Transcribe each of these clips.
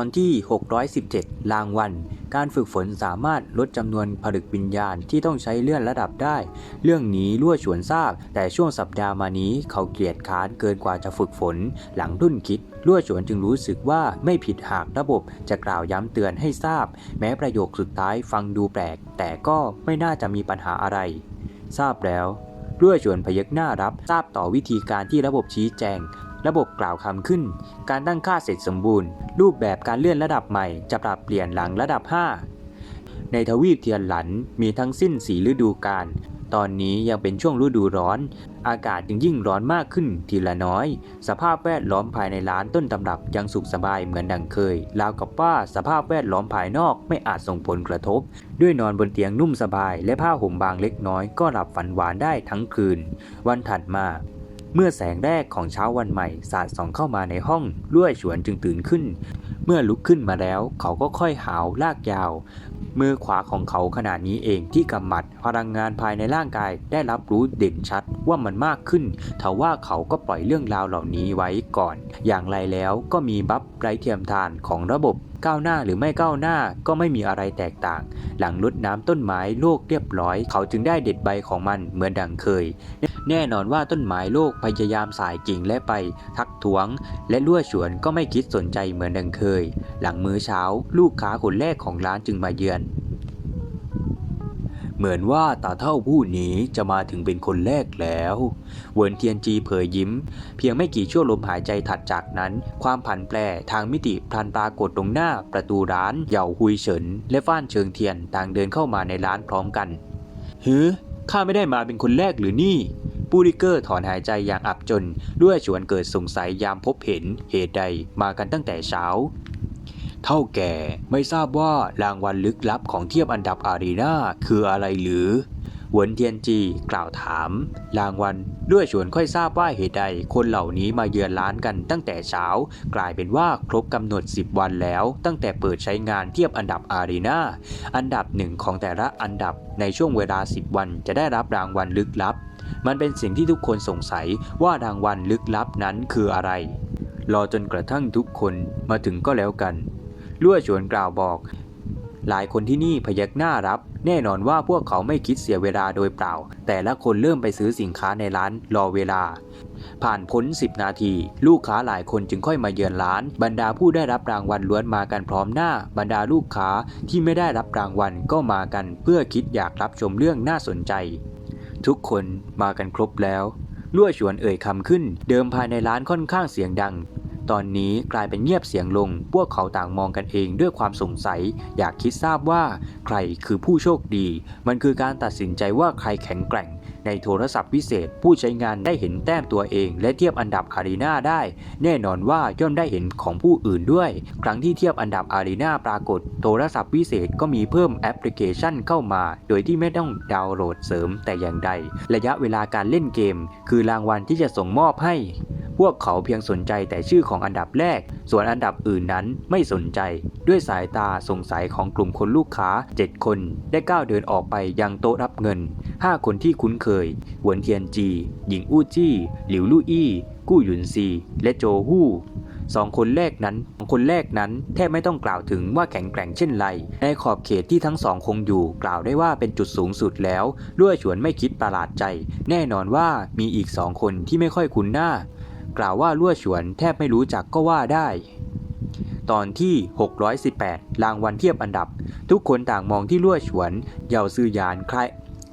อนที่ 617 รางวัล การฝึกฝนสามารถลดจำนวนผลึกวิญญาณที่ต้องใช้เลื่อนระดับได้ เรื่องนี้ลั่วฉวนทราบแต่ช่วงสัปดาห์มานี้เขาเกลียดค้านเกินกว่าจะฝึกฝน หลังรุ่นคิดลั่วฉวนจึงรู้สึกว่าไม่ผิดหากระบบจะกล่าวย้ำเตือนให้ทราบ แม้ประโยคสุดท้ายฟังดูแปลก แต่ก็ไม่น่าจะมีปัญหาอะไร ทราบแล้วลั่วฉวนพยักหน้ารับ ทราบต่อวิธีการที่ระบบชี้แจง ระบบกล่าวคำขึ้น การตั้งค่าเสร็จสมบูรณ์ รูปแบบการเลื่อนระดับใหม่จะปรับเปลี่ยนหลังระดับ 5 ในทวีปเทียนหลันมีทั้งสิ้นสีฤดูกาลตอนนี้ยังเป็นช่วงฤดูร้อน อากาศจึงยิ่งร้อนมากขึ้นทีละน้อย สภาพแวดล้อมภายในร้านต้นตำรับยังสุขสบายเหมือนดังเคย ราวกับว่าสภาพแวดล้อมภายนอกไม่อาจส่งผลกระทบ ด้วยนอนบนเตียงนุ่มสบายและผ้าห่มบางเล็กน้อยก็หลับฝันหวานได้ทั้งคืน วันถัดมา เมื่อแสงแรกของเช้าวันใหม่สาดส่องเข้ามาในห้องล้วยฉวนจึงตื่นขึ้นเมื่อลุกขึ้นมาแล้ว เขาก็ค่อยหาวลากยาว มือขวาของเขาขนาดนี้เองที่กำหมัดพลังงานภายในร่างกายได้รับรู้เด่นชัดว่ามันมากขึ้นทว่าเขาก็ปล่อยเรื่องราวเหล่านี้ไว้ก่อน อย่างไรแล้วก็มีบัฟไร้เทียมทานของระบบก้าวหน้าหรือไม่ก้าวหน้าก็ไม่มีอะไรแตกต่าง หลังลดน้ำต้นไม้โลกเรียบร้อย เขาจึงได้เด็ดใบของมันเหมือนดังเคย แน่นอนว่าต้นไม้โลกพยายามสายกิ่งและไป ทักท้วง และลั่วฉวนก็ไม่คิดสนใจเหมือนดังเคยหลังมื้อเช้าลูกค้าคนแรกของร้านจึงมาเยือน เหมือนว่าตาเท่าผู้นี้จะมาถึงเป็นคนแรกแล้ว เวินเทียนจีเผยยิ้ม เพียงไม่กี่ชั่วลมหายใจถัดจากนั้น ความผันแปรทางมิติพลันปรากฏตรงหน้าประตูร้านเหย่าฮุยเฉิน และฟ้านเชิงเทียนต่างเดินเข้ามาในร้านพร้อมกันเฮือข้าไม่ได้มาเป็นคนแรกหรือนี่ ปูริเกอร์ถอนหายใจอย่างอับจน ด้วยชวนเกิดสงสัยยามพบเห็นเหตุใดมากันตั้งแต่เช้า เท่าแก่ไม่ทราบว่ารางวัลลึกลับของเทียบอันดับอารีนาคืออะไรหรือหวนเทียนจีกล่าวถาม รางวัลด้วยชวนค่อยทราบว่าเหตุใดคนเหล่านี้มาเยือนร้านกันตั้งแต่เช้า กลายเป็นว่าครบกำหนด 10 วันแล้ว ตั้งแต่เปิดใช้งานเทียบอันดับอารีนาอันดับหนึ่งของแต่ละอันดับในช่วงเวลา 10 วันจะได้รับรางวัลลึกลับ มันเป็นสิ่งที่ทุกคนสงสัยว่ารางวัลลึกลับนั้นคืออะไร รอจนกระทั่งทุกคนมาถึงก็แล้วกันลั่วชวนกล่าวบอก หลายคนที่นี่พยักหน้ารับ แน่นอนว่าพวกเขาไม่คิดเสียเวลาโดยเปล่า แต่ละคนเริ่มไปซื้อสินค้าในร้านรอเวลา ผ่านพ้น 10 นาที ลูกค้าหลายคนจึงค่อยมาเยือนร้าน บรรดาผู้ได้รับรางวัลล้วนมากันพร้อมหน้า บรรดาลูกค้าที่ไม่ได้รับรางวัลก็มากัน เพื่อคิดอยากรับชมเรื่องน่าสนใจ ทุกคนมากันครบแล้วลั่วชวนเอ่ยคำขึ้น เดิมภายในร้านค่อนข้างเสียงดัง ตอนนี้กลายเป็นเงียบเสียงลง พวกเขาต่างมองกันเองด้วยความสงสัย อยากคิดทราบว่า ใครคือผู้โชคดี มันคือการตัดสินใจว่าใครแข็งแกร่ง ในโทรศัพท์พิเศษ ผู้ใช้งานได้เห็นแต้มตัวเอง และเทียบอันดับอารีนาได้ แน่นอนว่าย่อมได้เห็นของผู้อื่นด้วย ครั้งที่เทียบอันดับอารีนาปรากฏ โทรศัพท์พิเศษก็มีเพิ่มแอปพลิเคชันเข้ามา โดยที่ไม่ต้องดาวน์โหลดเสริมแต่อย่างใด ระยะเวลาการเล่นเกม คือรางวัลที่จะส่งมอบให้พวกเขาเพียงสนใจแต่ชื่อของอันดับแรก ส่วนอันดับอื่นนั้นไม่สนใจ ด้วยสายตาสงสัยของกลุ่มคนลูกค้า 7 คน ได้ก้าวเดินออกไปยังโต๊ะรับเงิน 5คนที่คุ้นเคย หวนเทียนจี หญิงอู้จี้ หลิวลู่อี้ กู้หยุนซี และโจฮู้สองคนแรกนั้นสองคนแรกนั้นแทบไม่ต้องกล่าวถึงว่าแข็งแกร่งเช่นไร ในขอบเขตที่ทั้งสองคงอยู่กล่าวได้ว่าเป็นจุดสูงสุดแล้วลั่วฉวนไม่คิดประหลาดใจ แน่นอนว่ามีอีกสองคนที่ไม่ค่อยคุ้นหน้า กล่าวว่าลั่วฉวนแทบไม่รู้จักก็ว่าได้ ตอนที่ 618 รางวัลเทียบอันดับ ทุกคนต่างมองที่ลั่วฉวน เหยาซือหยานคล้าย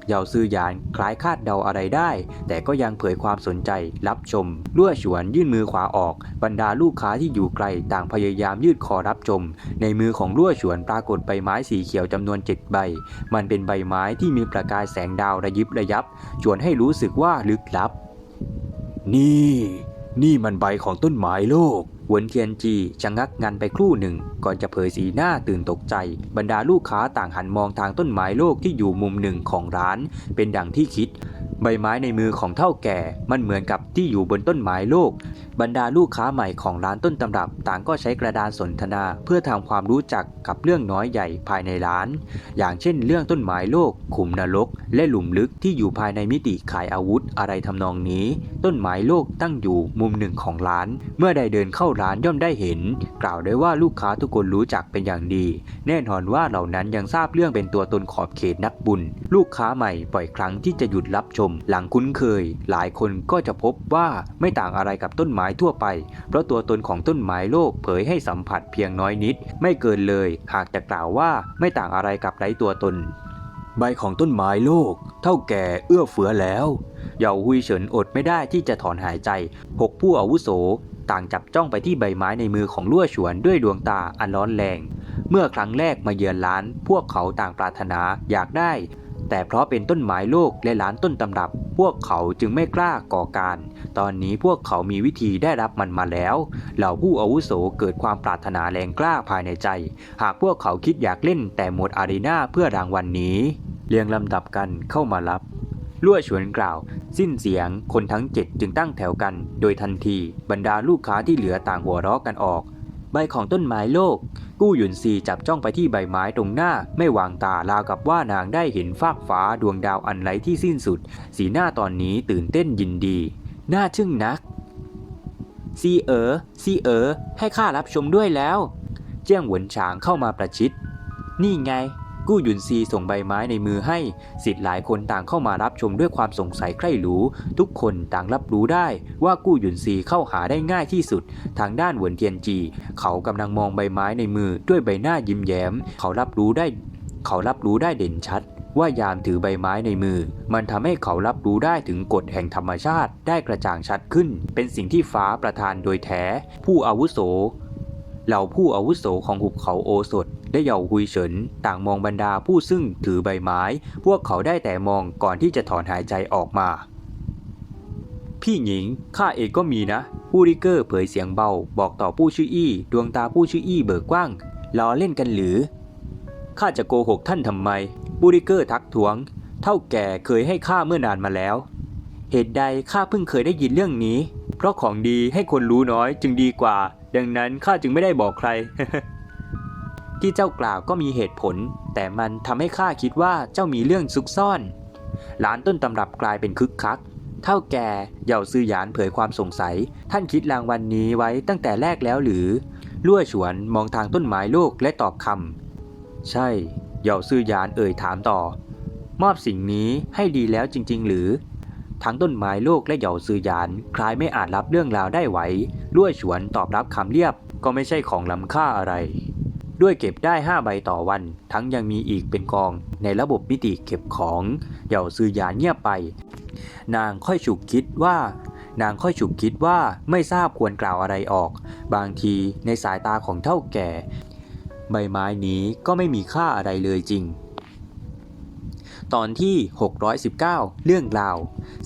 เยาซื่อยานคล้ายคาดเดาอะไรได้ แต่ก็ยังเผยความสนใจรับชมลั่วฉวนยื่นมือขวาออก บรรดาลูกค้าที่อยู่ไกลต่างพยายามยืดคอรับชม ในมือของลั่วฉวนปรากฏใบไม้สีเขียวจำนวนเจ็ดใบ มันเป็นใบไม้ที่มีประกายแสงดาวระยิบระยับ ชวนให้รู้สึกว่าลึกลับ นี่ นี่มันใบของต้นไม้โลกหวนเทียนจีชะงักงันไปครู่หนึ่ง ก่อนจะเผยสีหน้าตื่นตกใจ บรรดาลูกค้าต่างหันมองทางต้นไม้โลกที่อยู่มุมหนึ่งของร้าน เป็นดังที่คิด ใบไม้ในมือของเท่าแก่ มันเหมือนกับที่อยู่บนต้นไม้โลก บรรดาลูกค้าใหม่ของร้านต้นตำรับ ต่างก็ใช้กระดานสนทนา เพื่อทำความรู้จักกับเรื่องน้อยใหญ่ภายในร้าน อย่างเช่น เรื่องต้นไม้โลก ขุมนรก และหลุมลึกที่อยู่ภายในมิติขายอาวุธอะไรทำนองนี้ ต้นไม้โลกตั้งอยู่มุมหนึ่งของร้าน เมื่อใดเดินเข้าร้านย่อมได้เห็น กล่าวได้ว่าลูกค้าทุกคนรู้จักเป็นอย่างดี แน่นอนว่าเหล่านั้นยังทราบเรื่องเป็นตัวตนขอบเขตนักบุญ ลูกค้าใหม่บ่อยครั้งที่จะหยุดรับชมหลังคุ้นเคย หลายคนก็จะพบว่าไม่ต่างอะไรกับต้นไม้ทั่วไป เพราะตัวตนของต้นไม้โลกเผยให้สัมผัสเพียงน้อยนิด ไม่เกินเลย หากจะกล่าวว่าไม่ต่างอะไรกับไร้ตัวตน ใบของต้นไม้โลก เท่าแก่เอื้อเฟื้อแล้วเหยาหุยเฉินอดไม่ได้ที่จะถอนหายใจหกผู้อาวุโสต่างจับจ้องไปที่ใบไม้ในมือของลั่วฉวนด้วยดวงตาอันร้อนแรง เมื่อครั้งแรกมาเยือนร้าน พวกเขาต่างปรารถนาอยากได้ แต่เพราะเป็นต้นไม้โลกและร้านต้นตำรับ พวกเขาจึงไม่กล้าก่อการ ตอนนี้พวกเขามีวิธีได้รับมันมาแล้ว เหล่าผู้อาวุโสเกิดความปรารถนาแรงกล้าภายในใจ หากพวกเขาคิดอยากเล่นแต่หมดอารีนาเพื่อรางวัลนนี้ เรียงลำดับกันเข้ามารับลั่วฉวนกล่าว สิ้นเสียงคนทั้งเจ็ดจึงตั้งแถวกัน โดยทันทีบรรดาลูกค้าที่เหลือต่างหัวเราะกันออก บของต้นไม้โลก กู้หยุนซีจับจ้องไปที่ใบไม้ตรงหน้า ไม่วางตาราวกับว่านางได้เห็นฟากฟ้าดวงดาวอันไร้ที่สิ้นสุด สีหน้าตอนนี้ตื่นเต้นยินดี น่าชึ่งนัก ซีเอ๋อซีเอ๋อให้ข้ารับชมด้วยแล้ว เจียงหวนฉางเข้ามาประชิด นี่ไง กู้หยุนซีส่งใบไม้ในมือให้ สิทธิ์หลายคนต่างเข้ามารับชมด้วยความสงสัยใคร่หรู ทุกคนต่างรับรู้ได้ว่ากู้หยุนซีเข้าหาได้ง่ายที่สุด ทางด้านหวนเทียนจี เขากำลังมองใบไม้ในมือด้วยใบหน้ายิ้มแย้ม เขารับรู้ได้ เขารับรู้ได้เด่นชัดว่ายามถือใบไม้ในมือ มันทำให้เขารับรู้ได้ถึงกฎแห่งธรรมชาติได้กระจ่างชัดขึ้น เป็นสิ่งที่ฟ้าประทานโดยแท้ ผู้อาวุโส เหล่าผู้อาวุโสของหุบเขาโอสถได้เหย่าหุยเฉินต่างมองบรรดาผู้ซึ่งถือใบไม้ พวกเขาได้แต่มองก่อนที่จะถอนหายใจออกมา พี่หญิงข้าเองก็มีนะผู้ริเกอร์เผยเสียงเบาบอกต่อผู้ชื่ออี้ ดวงตาผู้ชื่ออี้เบิกกว้างล้อเล่นกันหรือข้าจะโกหกท่านทำไมบูริเกอร์ทักท้วง เท่าแก่เคยให้ข้าเมื่อนานมาแล้ว เหตุใดข้าเพิ่งเคยได้ยินเรื่องนี้ เพราะของดีให้คนรู้น้อยจึงดีกว่า ดังนั้นข้าจึงไม่ได้บอกใคร ที่เจ้ากล่าวก็มีเหตุผล แต่มันทำให้ข้าคิดว่าเจ้ามีเรื่องซุกซ่อนหลานต้นตำรับกลายเป็นคึกคัก เท่าแก่เหย่าซื่อหยานเผยความสงสัย ท่านคิดรางวัลนนี้ไว้ตั้งแต่แรกแล้วหรือลั่วฉวนมองทางต้นไม้โลกและตอบคำใช่เหย่าซื่อหยานเอ่ยถามต่อ มอบสิ่งนี้ให้ดีแล้วจริง ๆ หรือ ทั้งต้นไม้โลกและเหย่าซือหยาน คล้ายไม่อาจรับเรื่องราวได้ไหวลั่วฉวนตอบรับคำเรียบก็ไม่ใช่ของล้ำค่าอะไร ด้วยเก็บได้ 5 ใบต่อวัน ทั้งยังมีอีกเป็นกองในระบบมิติเก็บของเหย่าซือหยานเงียบไป นางค่อยฉุกคิดว่านางค่อยฉุกคิดว่าไม่ทราบควรกล่าวอะไรออก บางทีในสายตาของเท่าแก่ ใบไม้นี้ก็ไม่มีค่าอะไรเลยจริง ตอนที่ 619 เรื่องราว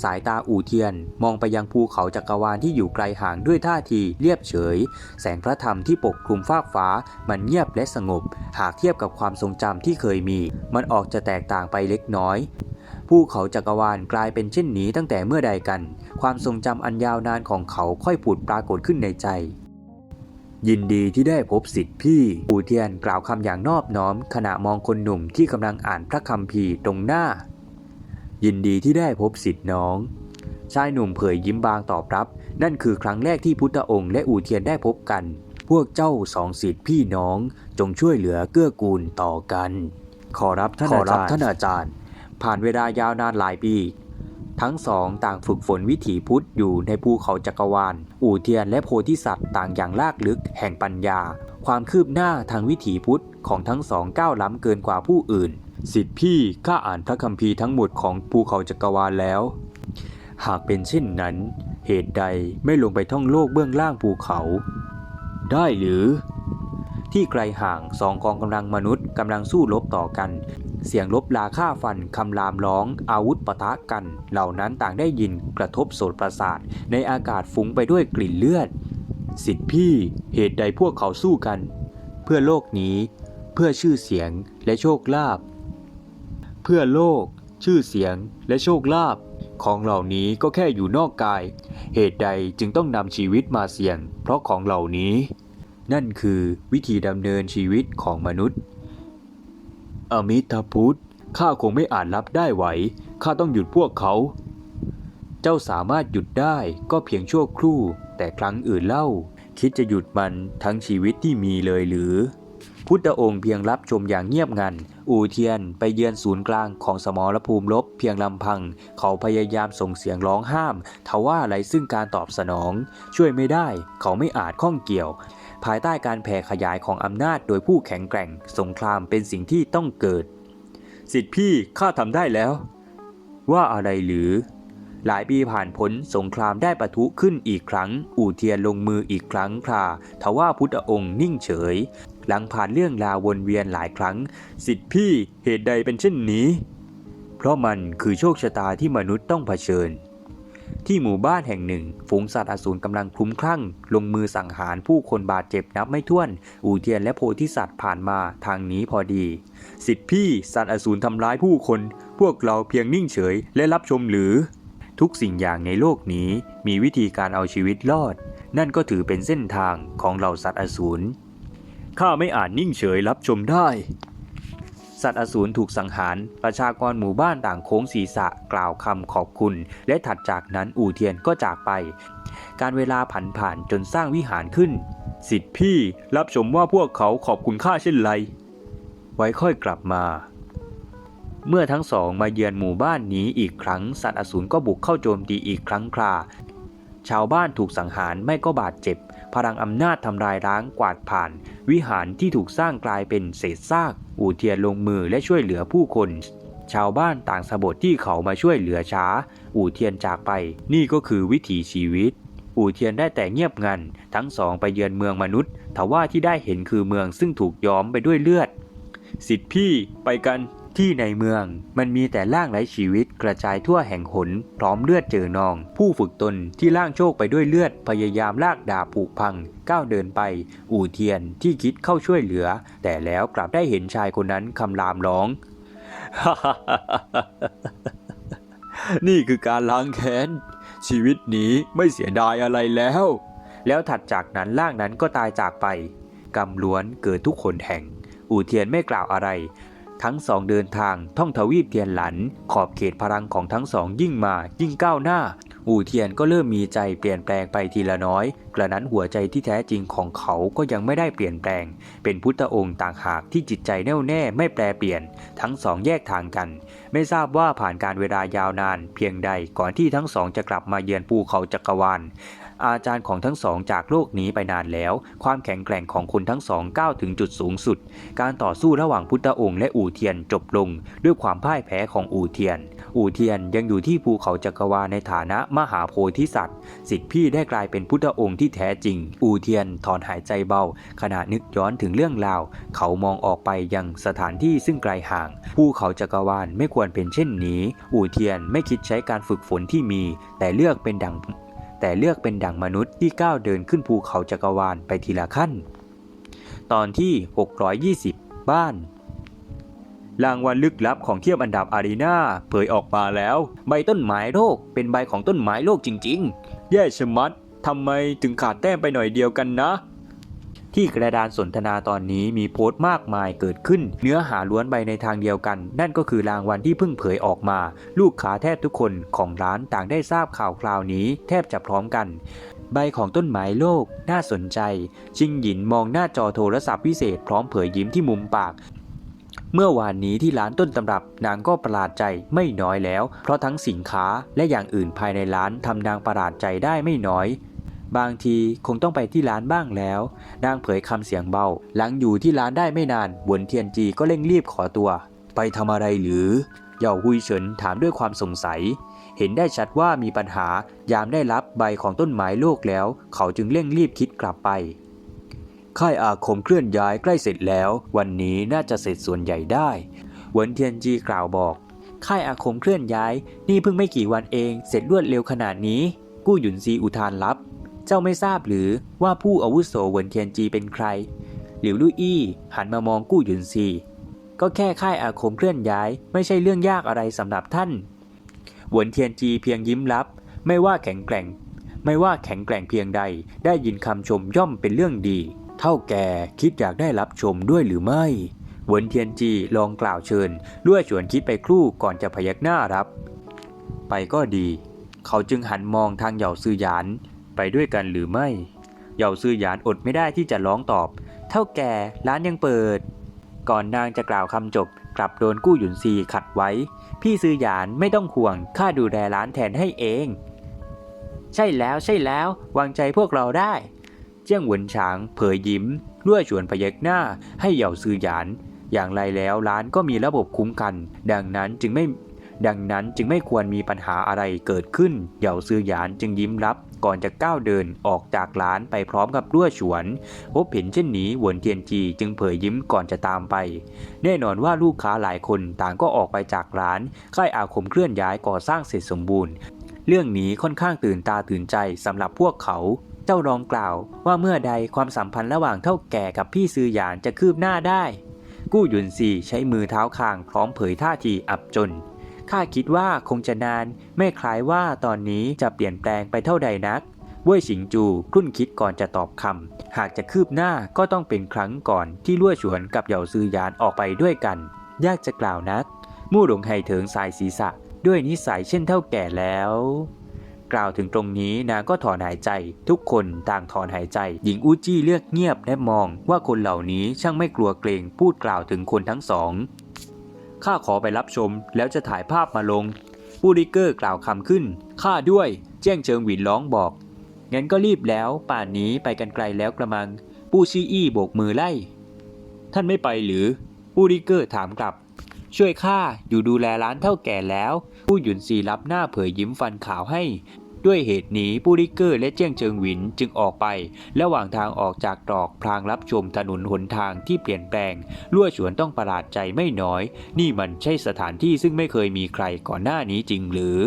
สายตาอู่เทียน มองไปยังภูเขาจักรวาลที่อยู่ไกลห่างด้วยท่าทีเรียบเฉย แสงพระธรรมที่ปกคลุมฟากฟ้า มันเงียบและสงบ หากเทียบกับความทรงจำที่เคยมี มันออกจะแตกต่างไปเล็กน้อยภูเขาจักรวาลกลายเป็นเช่นนี้ตั้งแต่เมื่อใดกัน ความทรงจำอันยาวนานของเขาค่อยผุดปรากฏขึ้นในใจ ยินดีที่ได้พบสิทธิพี่อูเทียนกล่าวคำอย่างนอบน้อม ขณะมองคนหนุ่มที่กำลังอ่านพระคัมภีร์ตรงหน้า ยินดีที่ได้พบสิทธิน้อง ชายหนุ่มเผยยิ้มบางตอบรับ นั่นคือครั้งแรกที่พุทธองค์และอูเทียนได้พบกัน พวกเจ้าสองสิทธิพี่น้องจงช่วยเหลือเกื้อกูลต่อกัน ขอรับท่านอาจารย์ท่านอาจารย์ผ่านเวลายาวนานหลายปี ทั้งสองต่างฝึกฝนวิถีพุทธอยู่ในภูเขาจักรวาล อู่เทียนและโพธิสัตว์ต่างอย่างลากลึกแห่งปัญญา ความคืบหน้าทางวิถีพุทธของทั้งสองก้าวล้ำเกินกว่าผู้อื่น สิทธิพี่ข้าอ่านพระคัมภีร์ทั้งหมดของภูเขาจักรวาลแล้ว หากเป็นเช่นนั้น เหตุใดไม่ลงไปท่องโลกเบื้องล่างภูเขา ได้หรือที่ไกลห่างสองกองกำลังมนุษย์กำลังสู้รบต่อกัน เสียงลบลาฆ่าฟันคำรามร้องอาวุธปะทะกัน เหล่านั้นต่างได้ยินกระทบโสตประสาท ในอากาศฟุ้งไปด้วยกลิ่นเลือด สิทธิพี่เหตุใดพวกเขาสู้กัน เพื่อโลกนี้ เพื่อชื่อเสียงและโชคลาภเพื่อโลก ชื่อเสียงและโชคลาภของเหล่านี้ก็แค่อยู่นอกกาย เหตุใดจึงต้องนำชีวิตมาเสี่ยง เพราะของเหล่านี้ นั่นคือวิธีดำเนินชีวิตของมนุษย์ อมิตาพุทธข้าคงไม่อาจรับได้ไหว ข้าต้องหยุดพวกเขา เจ้าสามารถหยุดได้ก็เพียงชั่วครู่ แต่ครั้งอื่นเล่า คิดจะหยุดมันทั้งชีวิตที่มีเลยหรือ พุทธองค์เพียงรับชมอย่างเงียบงัน อูเทียนไปเยือนศูนย์กลางของสมรภูมิลบเพียงลำพัง เขาพยายามส่งเสียงร้องห้าม ทว่าไรซึ่งการตอบสนอง ช่วยไม่ได้ เขาไม่อาจข้องเกี่ยว ภายใต้การแผ่ขยายของอำนาจโดยผู้แข็งแกร่ง สงครามเป็นสิ่งที่ต้องเกิด สิทธิพี่ข้าทำได้แล้ว ว่าอะไรหรือ หลายปีผ่านพ้นสงครามได้ปะทุขึ้นอีกครั้ง อู่เทียนลงมืออีกครั้งคราทว่าพุทธองค์นิ่งเฉย หลังผ่านเรื่องราววนเวียนหลายครั้ง สิทธิพี่เหตุใดเป็นเช่นนี้ เพราะมันคือโชคชะตาที่มนุษย์ต้องเผชิญ ที่หมู่บ้านแห่งหนึ่ง ฝูงสัตว์อสูรกำลังคลุ้มคลั่ง ลงมือสังหารผู้คนบาดเจ็บนับไม่ถ้วน อูเทียนและโพธิสัตว์ผ่านมาทางนี้พอดี สิทธิพี่สัตว์อสูรทำร้ายผู้คน พวกเราเพียงนิ่งเฉย และรับชมหรือ ทุกสิ่งอย่างในโลกนี้มีวิธีการเอาชีวิตรอด นั่นก็ถือเป็นเส้นทางของเหล่าสัตว์อสูรข้าไม่อาจนิ่งเฉยรับชมได้ สัตว์อสูรถูกสังหาร ประชากรหมู่บ้านต่างโค้งศีรษะกล่าวคำขอบคุณ และถัดจากนั้นอู่เทียนก็จากไป การเวลาผันผ่านจนสร้างวิหารขึ้น สิทธิพี่รับชมว่าพวกเขาขอบคุณข้าเช่นไร ไว้ค่อยกลับมา เมื่อทั้งสองมาเยือนหมู่บ้านนี้อีกครั้งสัตว์อสูรก็บุกเข้าโจมตีอีกครั้งคราชาวบ้านถูกสังหารไม่ก็บาดเจ็บ พลังอำนาจทำลายล้างกวาดผ่าน วิหารที่ถูกสร้างกลายเป็นเศษซาก อู่เทียนลงมือและช่วยเหลือผู้คน ชาวบ้านต่างสะบดที่เขามาช่วยเหลือช้า อู่เทียนจากไป นี่ก็คือวิถีชีวิต อู่เทียนได้แต่เงียบงัน ทั้งสองไปเยือนเมืองมนุษย์ทว่าที่ได้เห็นคือเมืองซึ่งถูกย้อมไปด้วยเลือด สิทธิพี่ไปกัน ที่ในเมืองมันมีแต่ร่างไร้ชีวิตกระจายทั่วแห่งหนพร้อมเลือดเจอนอง ผู้ฝึกตนที่ร่างโชคไปด้วยเลือดพยายามลากดาบผูกพัง ก้าวเดินไป อู่เทียนที่คิดเข้าช่วยเหลือ แต่แล้วกลับได้เห็นชายคนนั้นคำรามร้อง นี่คือการล้างแค้น ชีวิตนี้ไม่เสียดายอะไรแล้ว แล้วถัดจากนั้นร่างนั้นก็ตายจากไปกรรมล้วนเกิดทุกคนแห่ง อู่เทียนไม่กล่าวอะไร ทั้งสองเดินทางท่องทวีปเทียนหลัน ขอบเขตพลังของทั้งสองยิ่งมายิ่งก้าวหน้า อู่เทียนก็เริ่มมีใจเปลี่ยนแปลงไปทีละน้อย กระนั้นหัวใจที่แท้จริงของเขาก็ยังไม่ได้เปลี่ยนแปลง เป็นพุทธองค์ต่างหากที่จิตใจแน่วแน่ไม่แปรเปลี่ยน ทั้งสองแยกทางกัน ไม่ทราบว่าผ่านการเวลายาวนาน เพียงใดก่อนที่ทั้งสองจะกลับมาเยือนภูเขาจักรวาล อาจารย์ของทั้งสองจากโลกนี้ไปนานแล้ว ความแข็งแกร่งของคนทั้งสองก้าวถึงจุดสูงสุด การต่อสู้ระหว่างพุทธองค์และอู่เทียนจบลง ด้วยความพ่ายแพ้ของอู่เทียน อู่เทียนยังอยู่ที่ภูเขาจักรวาลในฐานะมหาโพธิสัตว์ สิทธิพี่ได้กลายเป็นพุทธองค์ที่แท้จริง อู่เทียนถอนหายใจเบา ขณะนึกย้อนถึงเรื่องราว เขามองออกไปยังสถานที่ซึ่งไกลห่าง ภูเขาจักรวาลไม่ควรเป็นเช่นนี้ อู่เทียนไม่คิดใช้การฝึกฝนที่มี แต่เลือกเป็นดัง แต่เลือกเป็นดั่งมนุษย์ที่ก้าวเดินขึ้นภูเขาจักรวาลไปทีละขั้น ตอนที่ 620 บ้าน รางวัลลึกลับของเทียบอันดับอารีนาเผยออกมาแล้ว ใบต้นไม้โลกเป็นใบของต้นไม้โลกจริง ๆ แย่ชะมัดทำไมถึงขาดแต้มไปหน่อยเดียวกันนะ ที่กระดานสนทนาตอนนี้มีโพสต์มากมายเกิดขึ้น เนื้อหาล้วนไปในทางเดียวกัน นั่นก็คือรางวัลที่เพิ่งเผยออกมา ลูกค้าแทบทุกคนของร้านต่างได้ทราบข่าวคราวนี้ แทบจะพร้อมกัน ใบของต้นไม้โลก น่าสนใจชิงหยินมองหน้าจอโทรศัพท์พิเศษพร้อมเผยยิ้มที่มุมปากเมื่อวานนี้ที่ร้านต้นตำรับนางก็ประหลาดใจไม่น้อยแล้ว เพราะทั้งสินค้าและอย่างอื่นภายในร้านทำนางประหลาดใจได้ไม่น้อย บางทีคงต้องไปที่ร้านบ้างแล้ว นางเผยคำเสียงเบา หลังอยู่ที่ร้านได้ไม่นานหวนเทียนจีก็เร่งรีบขอตัว ไปทำอะไรหรือเย่าหุยเฉินถามด้วยความสงสัย เห็นได้ชัดว่ามีปัญหายามได้รับใบของต้นไม้โลกแล้ว เขาจึงเร่งรีบคิดกลับไปค่ายอาคมเคลื่อนย้ายใกล้เสร็จแล้ว วันนี้น่าจะเสร็จส่วนใหญ่ได้หวนเทียนจีกล่าวบอก ค่ายอาคมเคลื่อนย้าย นี่เพิ่งไม่กี่วันเอง เสร็จรวดเร็วขนาดนี้ กู้หยุนซีอุทานรับ เจ้าไม่ทราบหรือว่าผู้อาวุโสเหวินเทียนจีเป็นใคร หลิวลู่อี้หันมามองกู้หยุนซี ก็แค่ค่ายอาคมเคลื่อนย้าย ไม่ใช่เรื่องยากอะไรสำหรับท่านหวนเทียนจีเพียงยิ้มรับ ไม่ว่าแข็งแกร่ง ไม่ว่าแข็งแกร่งเพียงใด ได้ยินคำชมย่อมเป็นเรื่องดี เท่าแก่คิดอยากได้รับชมด้วยหรือไม่หวนเทียนจีลองกล่าวเชิญล้วยชวนคิดไปครู่ก่อนจะพยักหน้ารับ ไปก็ดี เขาจึงหันมองทางเหย่าซือหยาน ไปด้วยกันหรือไม่เหย่าซือหยานอดไม่ได้ที่จะร้องตอบ เท่าแก่ร้านยังเปิด ก่อนนางจะกล่าวคำจบ กลับโดนกู้หยุนซีขัดไว้ พี่ซือหยานไม่ต้องห่วงข้าดูแลร้านแทนให้เอง ใช่แล้วใช่แล้ววางใจพวกเราได้ เจี้ยงหวนฉางเผยยิ้มด้วยชวนพยักหน้าให้เหย่าซือหยาน อย่างไรแล้วร้านก็มีระบบคุ้มกัน ดังนั้นจึงไม่ ดังนั้นจึงไม่ควรมีปัญหาอะไรเกิดขึ้น เหยาซือหยานจึงยิ้มรับก่อนจะก้าวเดินออกจากร้านไปพร้อมกับล้วฉวน พบเห็นเช่นนี้หวนเทียนจีจึงเผยยิ้มก่อนจะตามไป แน่นอนว่าลูกค้าหลายคนต่างก็ออกไปจากร้าน ค่ายอาคมเคลื่อนย้ายก่อสร้างเสร็จสมบูรณ์ เรื่องนี้ค่อนข้างตื่นตาตื่นใจสำหรับพวกเขาเจ้ารองกล่าวว่าเมื่อใดความสัมพันธ์ระหว่างเท่าแก่กับพี่ซือหยานจะคืบหน้าได้ กู้หยุนซีใช้มือเท้าคางพร้อมเผยท่าทีอับจน ข้าคิดว่าคงจะนานไม่คล้ายว่าตอนนี้จะเปลี่ยนแปลงไปเท่าใดนักเว่ยฉิงจูครุ่นคิดก่อนจะตอบคำ หากจะคืบหน้าก็ต้องเป็นครั้งก่อนที่ลั่วฉวนกับเหย่าซือหยานออกไปด้วยกัน ยากจะกล่าวนัก มู่หลงไห่เถิงสายศีรษะ ด้วยนิสัยเช่นเท่าแก่แล้ว กล่าวถึงตรงนี้นางก็ถอนหายใจ ทุกคนต่างถอนหายใจ หญิงอูจี้เลือกเงียบและมองว่าคนเหล่านี้ช่างไม่กลัวเกรงพูดกล่าวถึงคนทั้งสอง ข้าขอไปรับชม แล้วจะถ่ายภาพมาลง ปูริเกอร์กล่าวคำขึ้น ข้าด้วยแจ้งเชิงหวินร้องบอก งั้นก็รีบแล้ว ป่านนี้ไปกันไกลแล้วกระมัง ปูชีอี้โบกมือไล่ ท่านไม่ไปหรือ ปูริเกอร์ถามกลับ ช่วยข้าอยู่ดูแลร้านเท่าแก่แล้ว ผู้หยุนซีรับหน้าเผยยิ้มฟันขาวให้ ด้วยเหตุนี้ปูริเกอร์และเจี้ยงเจิงหวินจึงออกไประหว่างทางออกจากตรอกพลางรับชมถนนหนทางที่เปลี่ยนแปลงลั่วฉวนต้องประหลาดใจไม่น้อย นี่มันใช่สถานที่ซึ่งไม่เคยมีใครก่อนหน้านี้จริงหรือ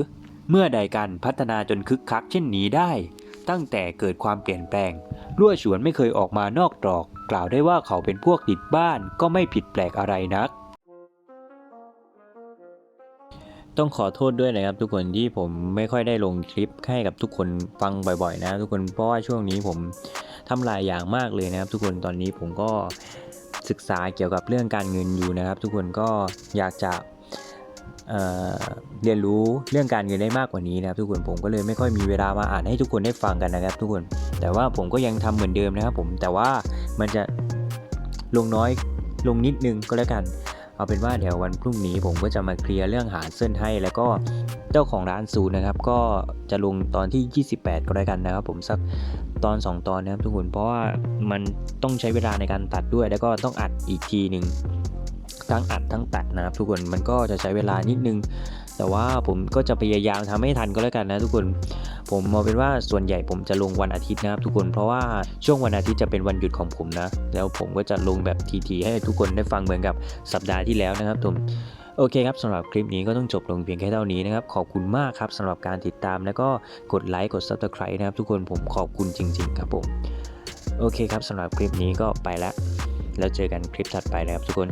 เมื่อใดกันพัฒนาจนคึกคักเช่นนี้ได้ ตั้งแต่เกิดความเปลี่ยนแปลงลั่วฉวนไม่เคยออกมานอกตรอก กล่าวได้ว่าเขาเป็นพวกติดบ้านก็ไม่ผิดแปลกอะไรนัก ต้องขอโทษด้วยนะครับทุกคนที่ผมไม่ค่อยได้ลงคลิปให้กับทุกคนฟังบ่อยๆ นะ ทุกคนเพราะว่าช่วงนี้ผมทำหลายอย่างมากเลยนะครับ ทุกคนตอนนี้ผมก็ศึกษาเกี่ยวกับเรื่องการเงินอยู่นะครับ ทุกคนก็อยากจะเเรียนรู้เรื่องการเงินได้มากกว่านี้นะครับ ทุกคนผมก็เลยไม่ค่อยมีเวลามาอ่านให้ทุกคนได้ฟังกันนะครับ ทุกคนแต่ว่าผมก็ยังทำเหมือนเดิมนะครับผมแต่ว่ามันจะลงน้อยลงนิดนึงก็แล้วกัน เอาเป็นว่าเดี๋ยววันพรุ่งนี้ผมก็จะมาเคลียร์เรื่องหาเส้นให้ แล้วก็เจ้าของร้านซูนะครับ ก็จะลงตอนที่ 28 ก็แล้วกันนะครับ ผมสักตอน 2 ตอนนะครับทุกคนเพราะว่ามันต้องใช้เวลาในการตัดด้วย แล้วก็ต้องอัดอีกทีหนึ่งทั้งอัดทั้งตัดนะครับทุกคนมันก็จะใช้เวลานิดนึง แต่ว่าผมก็จะพยายามทำให้ทันก็แล้วกันนะทุกคน ผมมองเป็นว่าส่วนใหญ่ผมจะลงวันอาทิตย์นะครับทุกคนเพราะว่าช่วงวันอาทิตย์จะเป็นวันหยุดของผมนะ แล้วผมก็จะลงแบบทีๆให้ทุกคนได้ฟังเหมือนกับสัปดาห์ที่แล้วนะครับผมโอเคครับสำหรับคลิปนี้ก็ต้องจบลงเพียงแค่เท่านี้นะครับ ขอบคุณมากครับสำหรับการติดตามแล้วก็กดไลค์กด subscribe นะครับ ทุกคนผมขอบคุณจริง ๆ ครับผม โอเคครับสำหรับคลิปนี้ก็ไปแล้วแล้วเจอกันคลิปถัดไปนะครับทุกคน